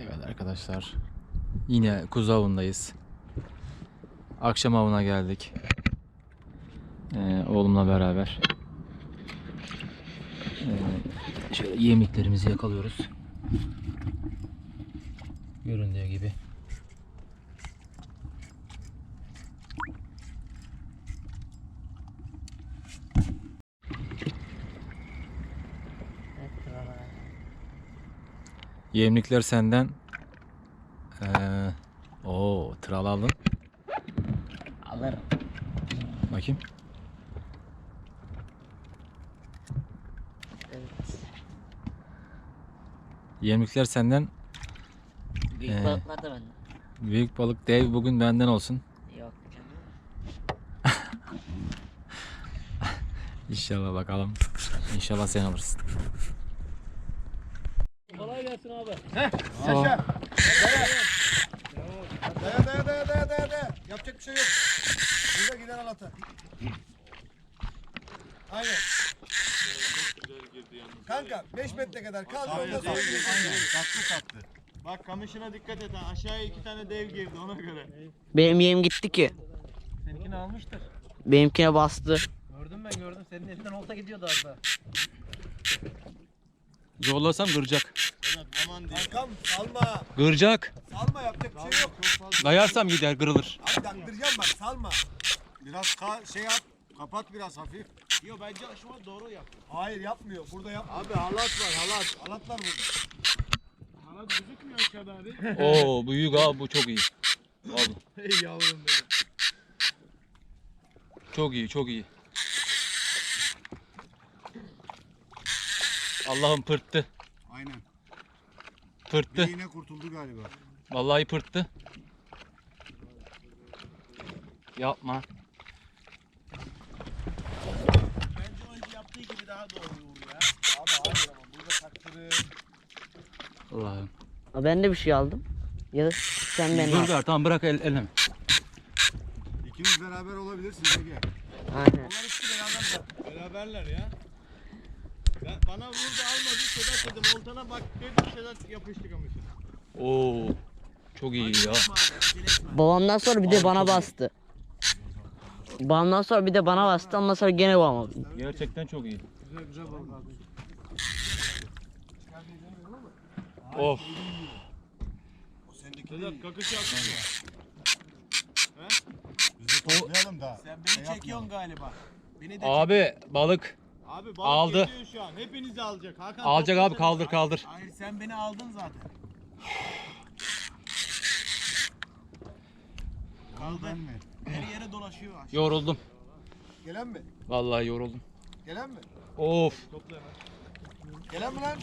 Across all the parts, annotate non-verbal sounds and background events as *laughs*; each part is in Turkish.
Evet arkadaşlar. Yine kuzu avındayız. Akşam avına geldik. Ee, oğlumla beraber. Ee, şöyle yemliklerimizi yakalıyoruz. Göründüğü gibi. Yemlikler senden. Ee, o tral aldın. Alırım. Bakayım. Evet. Yemlikler senden. Büyük Ee. balıklar da bende. Büyük balık dev bugün benden olsun. Yok canım. *laughs* İnşallah bakalım. İnşallah sen alırsın. Gelsin abi. Yaşa. Daya daya daya daya daya daya. Yapacak bir şey yok. Burada gider alata. Aynen. Kanka 5 metre kadar kaldı sonra. Aynen. Tatlı tatlı. Bak kamışına dikkat et ha. Aşağıya iki tane dev girdi ona göre. Benim yem gitti ki. Seninkini almıştır. Benimkine bastı. Gördüm ben gördüm. Senin elinden olta gidiyordu az daha. Zorlasam kıracak. Evet aman diyeyim. Kankam salma. Kıracak. Salma yapacak bir şey yok. Dayarsam gider kırılır. Abi daktıracağım bak salma. Biraz ka- şey yap. Kapat biraz hafif. Yok bence şu an doğru yap. Hayır yapmıyor. Burada yapmıyor. Abi halat var halat. Halat var burada. Halat gözükmüyor aşağıda abi. Oo büyük abi bu çok iyi. Abi, *laughs* Hey yavrum benim. çok iyi çok iyi. Allah'ım pırttı. Aynen. Pırttı. Yine kurtuldu galiba. Vallahi pırttı. Yapma. Bence önce yaptığı gibi daha doğru vur ya. Abi hayır ama burada taktırır. Allah'ım. Ben de bir şey aldım. Ya da sen beni al. Dur ver tamam bırak el, elleme. İkiniz beraber olabilirsiniz Ege. Aynen. Onlar ikisi beraber de. Beraberler ya. Ben, bana vurdu almadı Sedat dedim oltana bak dedim Sedat yapıştı kamışı. Oo. Çok iyi ya. Babamdan sonra bir de bana bastı. Babamdan sonra bir de bana bastı ondan sonra gene babama. Gerçekten çok iyi. Güzel güzel balık abi. Of. Sedat kakış yaptın mı? Biz de toplayalım da. Sen beni çekiyorsun galiba. Beni de Abi balık Abi balık Aldı. geliyor şu an. Hepinizi alacak. Hakan alacak abi kaldır kaldır. Hayır sen beni aldın zaten. Kaldı. Her yere dolaşıyor. aşağı. Yoruldum. Gelen mi? Vallahi yoruldum. Gelen mi? Of. Gelen mi lan?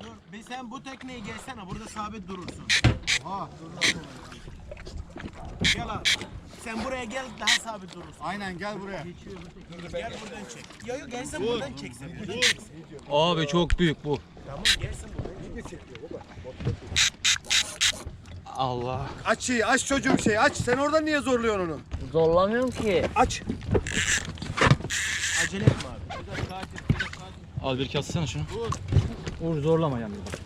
Dur bir sen bu tekneye gelsene burada sabit durursun. Ha dur dur. Gel abi. Sen buraya gel daha sabit durursun. Aynen gel buraya. Gel buradan çek. Yo yo gelsin buradan çek sen. Buradan çek. Abi çok büyük bu. Tamam gelsin buradan. Allah. Aç şeyi aç çocuğum şeyi aç. Sen orada niye zorluyorsun onu? Zorlamıyorum ki. Aç. Acele etme abi. Al bir katsana şunu. Vur zorlama yani bak.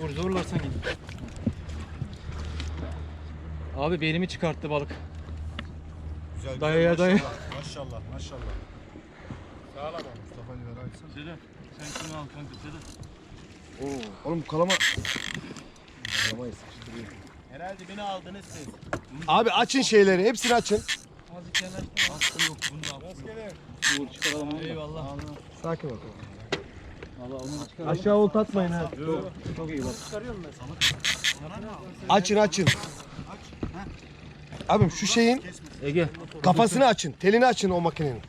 Vur zorlarsan git. Abi belimi çıkarttı balık. Güzel, Dayaya daya. Maşallah maşallah. Sağlam ol Mustafa Ali ver açsana. Sedat sen şunu al kanka Sedat. Oğlum kalama. Kalamayı sıkıştırıyor. Herhalde beni aldınız siz. Abi açın şeyleri hepsini açın. Azıcık yanaştır. Aslında yok bunda. Rastgele. Vur çıkaralım onu. Eyvallah. Sakin ol. Allah onu çıkaralım. Aşağı olta atmayın ha. Çok iyi bak. Açın açın. Abim şu şeyin Ege. kafasını açın. Telini açın o makinenin.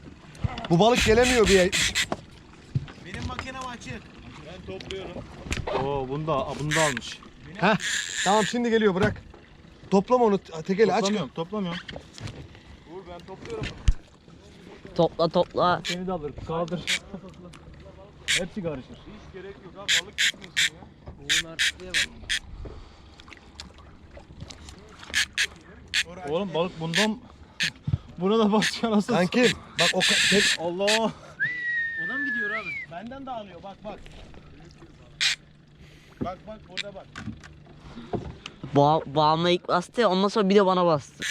Bu balık gelemiyor bir yer. Benim makinem açık. Ben topluyorum. Oo bunu da bunu da almış. Heh. Tamam şimdi geliyor bırak. Toplama onu tekeli aç. Toplamıyorum, toplamıyorum. Vur ben topluyorum. Topla topla. Seni de alır, kaldır. Hepsi karışır. Hiç gerek yok ha balık tutmuyorsun ya. Oğlum artistliğe bak. Oğlum balık bundan buna da basıyor nasıl? Kanki bak o ka- tel- Allah. O da mı gidiyor abi? Benden de alıyor bak bak. Bak bak burada bak. Boğa, boğamla ilk bastı ya, ondan sonra bir de bana bastı.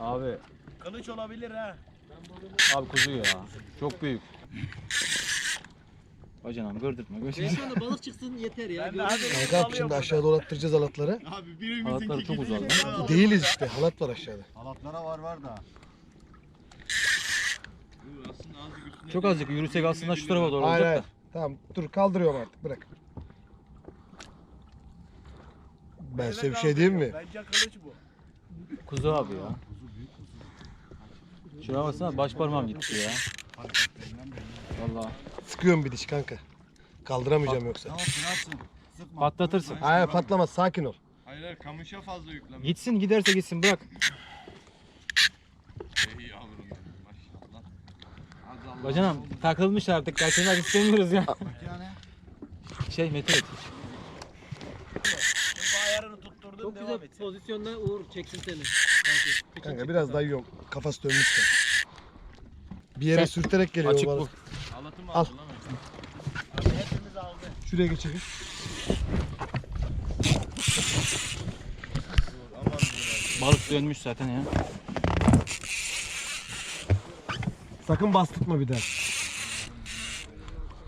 Abi. Kılıç olabilir ha. Abi kuzu ya. Çok büyük. Bacanam gırdırtma gözünü. Benim anda balık çıksın yeter ya. Hadi Kanka şimdi aşağı dolattıracağız halatları. Abi birimizinki Halatları çok uzak Değiliz işte halat var aşağıda. Halatlara var var da. Çok azıcık yürüsek aslında şu tarafa doğru Hayır olacak hayır. da. Tamam dur kaldırıyorum artık bırak. Ben size bir şey diyeyim mi? Bence kılıç bu. Kuzu abi ya. Şuraya baksana baş parmağım gitti ya. Vallahi. Sıkıyorum bir diş kanka. Kaldıramayacağım yoksa. Tamam. Sıkma. Patlatırsın. Hayır patlamaz sakin ol. Hayır hayır kamışa fazla yükleme. Gitsin giderse gitsin bırak. Ey yavrum benim, maşallah. Az Allah. Bacanam takılmış artık kaçırmak istemiyoruz ya. Yani Şey Mete et. Ayarını Çok devam güzel et. pozisyonda Uğur çeksin seni. Kanka biraz daha yiyorum. Kafası dönmüş de. Bir yere Sen- sürterek geliyor Açık bana. bu. Halatımı Al. Abi hepimiz aldı. Şuraya geçelim. Balık dönmüş zaten ya. Sakın bastırma bir daha.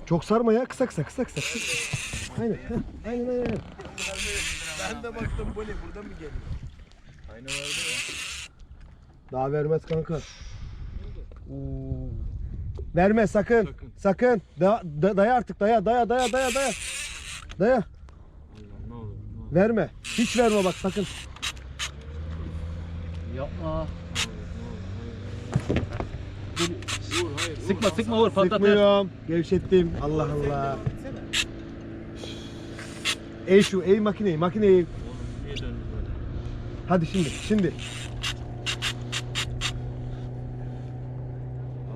Çok sarma ya. Kısa kısa kısa kısa. Aynen. heh, Aynen aynen. aynen. Ben de baktım bu ne buradan mı geliyor? Aynı vardı ya. Daha vermez kanka. Verme sakın. Sakın. Da, da- daya artık daya daya daya daya daya. Daya. Ne olur. Verme. Hiç verme bak sakın. Yapma. Sıkma sıkma vur patlatır. Sıkmıyorum. Gevşettim. Allah Allah. Ey şu ey makineyi makineyi. Hadi şimdi şimdi.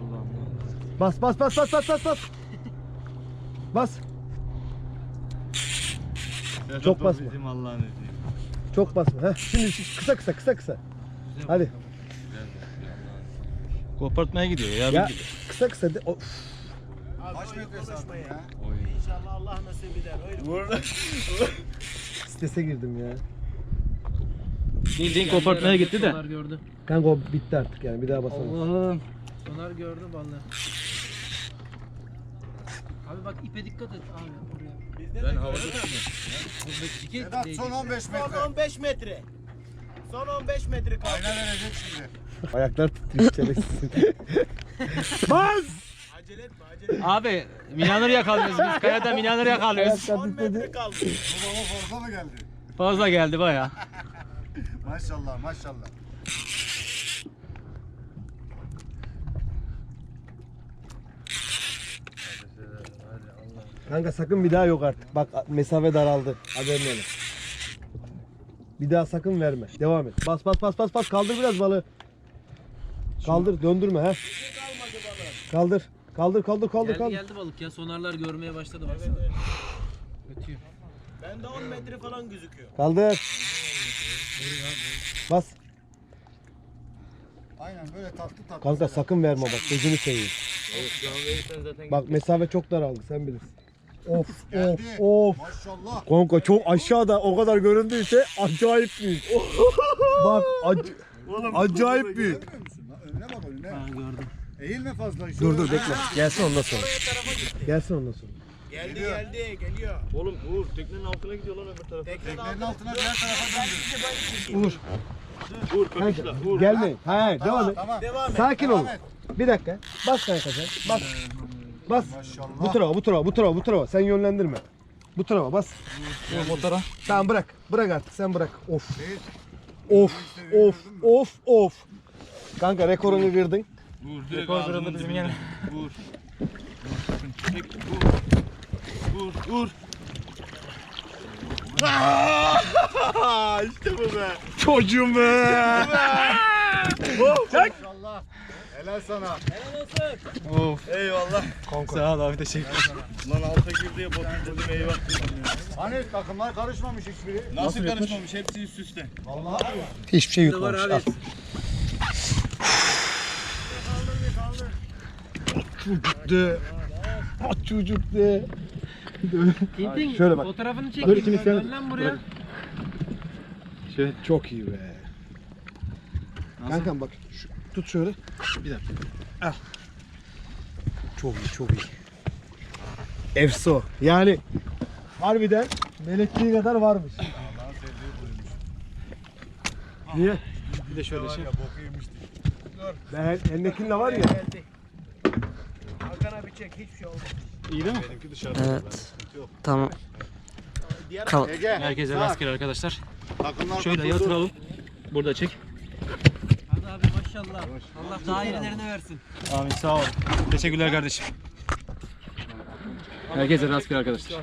Allah'ım. Bas bas bas bas bas bas bas. Bas. Çok basma. Bizim Allah'ın izniyle. Çok basma. Heh. Şimdi kısa kısa kısa kısa. Hadi. Kopartmaya gidiyor ya. Ya bir gibi. kısa kısa. De. Of. kaç metre zaten ya? İnşallah Allah nasip eder. Öyle. Strese girdim ya. Bildiğin kopartmaya gitti de. Sonar gördü. Kanka o bitti artık yani bir daha basamam. Allah'ım. Sonar gördü vallahi. Abi bak ipe dikkat et abi oraya. Ben havada Buradaki Sedat son 15 Son metre. 15 metre. Son 15 metre kaldı. Ayna verecek şimdi. Ayaklar titriyor çenesi. *laughs* Bas! Acele etme acele etme. Abi Minanır yakalıyoruz biz. Kayada Minanır yakalıyoruz. Ayaklar 10 metre kaldı. Bu baba fazla mı geldi? Fazla geldi baya. *laughs* Maşallah maşallah. Kanka sakın bir daha yok artık. Bak mesafe daraldı. Haberin olsun. Bir daha sakın verme. Devam et. Bas bas bas bas bas. Kaldır biraz balığı. Kaldır döndürme ha. Kaldır. Kaldır kaldır kaldır Geldi kaldır. geldi balık ya sonarlar görmeye başladı baksana. Ötüyor. Bende 10 metre falan gözüküyor. Kaldır. Bas. Aynen böyle tatlı tatlı. Kanka sakın verme bak. Gözünü seveyim. Bak mesafe çok daraldı sen bilirsin. Of of Geldi. of. Maşallah. Kanka çok aşağıda o kadar göründüyse acayip büyük. bak ac- acayip büyük. Görmüyor musun? lan? Önüne bak önüne. Ha gördüm. Eğilme fazla. Dur dur bekle. Gelsin ondan sonra. Gelsin ondan sonra. Geldi geldi geliyor. Oğlum Uğur teknenin altına gidiyor lan öbür tarafa. Teknenin altına. diğer tarafa döndür. Uğur. Uğur Kanka gelmeyin. Hayır devam Tamam et. tamam. Devam et. Sakin Devam olun. et. Bir dakika. Bas kanka sen. Bas. Bas. Maşallah. Bu tarafa, bu tarafa, bu tarafa, bu tarafa. Sen yönlendirme. Bu tarafa bas. Uğur motora. Tamam bırak. Bırak artık sen bırak. Of. Değil. Of. Of. Of. Of. Kanka rekorunu kırdın. Vur direkt Rekor kırıldı bizim yine. Vur. Çek, vur. Vur, vur. *laughs* işte bu be. Çocuğum be. Maşallah. *laughs* Helal sana. Of. Eyvallah. Sağ ol abi teşekkür Lan alta girdi ya bakın dedim eyvah. Hani takımlar karışmamış hiçbiri. Nasıl, karışmamış hepsi üst üste. Vallahi abi. Hiçbir şey yutmamış. Al. Çocuk de. Ah, Çocuk de. Tintin Şöyle bak. fotoğrafını Dur çekeyim. ikini ben. sen- lan buraya. Şöyle. Çok iyi be. Kankam bak şu, tut şöyle. Bir dakika. Al. Çok iyi çok iyi. Efso. Yani harbiden melekliği kadar varmış. Niye? Bir de şöyle şey. Ben elindekinin de var ya. Arkana bir çek hiçbir şey olmaz. İyi değil mi? Benimki dışarıda. Evet. Tamam. Kal. Herkese rastgele arkadaşlar. Şöyle yatıralım. Burada çek. Maşallah. Allah daha iyilerini versin. Amin sağ ol. Teşekkürler kardeşim. Herkese rastgele arkadaşlar.